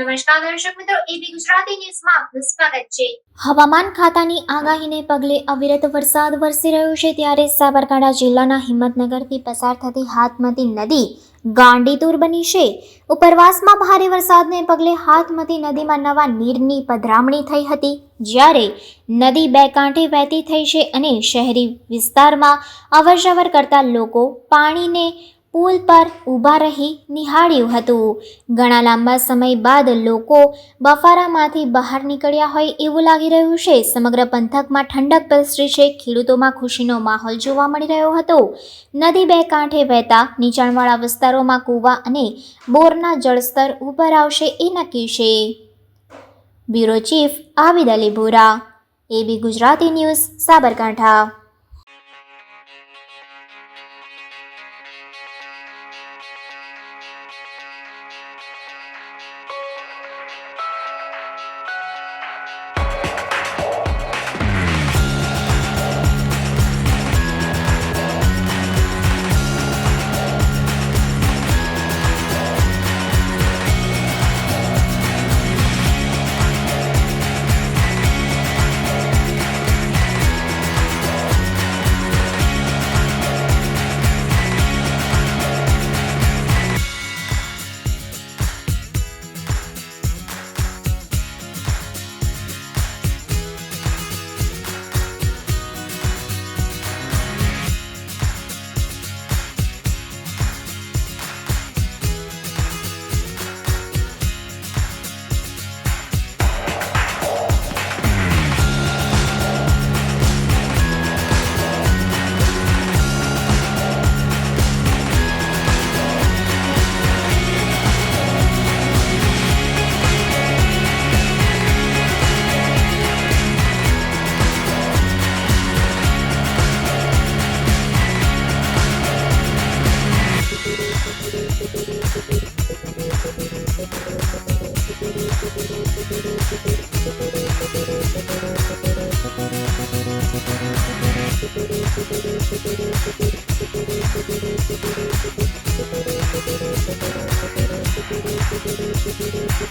નમસ્કાર દર્શક મિત્રો એબી ગુજરાતી ન્યૂઝમાં સ્વાગત છે. હવામાન ખાતાની આગાહીને પગલે અવિરત વરસાદ વરસી રહ્યો છે ત્યારે સાબરકાંઠા જિલ્લાના હિંમતનગરથી પસાર થતી હાથમતી નદી ગાંડીતુર બની છે. ઉપરવાસમાં ભારે વરસાદને પગલે હાથમતી નદીમાં નવા નીરની પધરામણી થઈ હતી. જ્યારે નદી બે કાંઠે વહેતી થઈ છે અને શહેરી વિસ્તારમાં અવરજવર કરતા લોકો પાણીને પુલ પર ઊભા રહી નિહાળ્યું હતું. ઘણા લાંબા સમય બાદ લોકો બફારામાંથી બહાર નીકળ્યા હોય એવું લાગી રહ્યું છે. સમગ્ર પંથકમાં ઠંડક પ્રસરી છે. ખેડૂતોમાં ખુશીનો માહોલ જોવા મળી રહ્યો હતો. નદી બે કાંઠે વહેતા નીચાણવાળા વિસ્તારોમાં કૂવા અને બોરના જળસ્તર ઉપર આવશે એ નક્કી છે. Bureau chief Abid Ali Bhura AB Gujarati news Sabarkantha.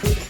Thank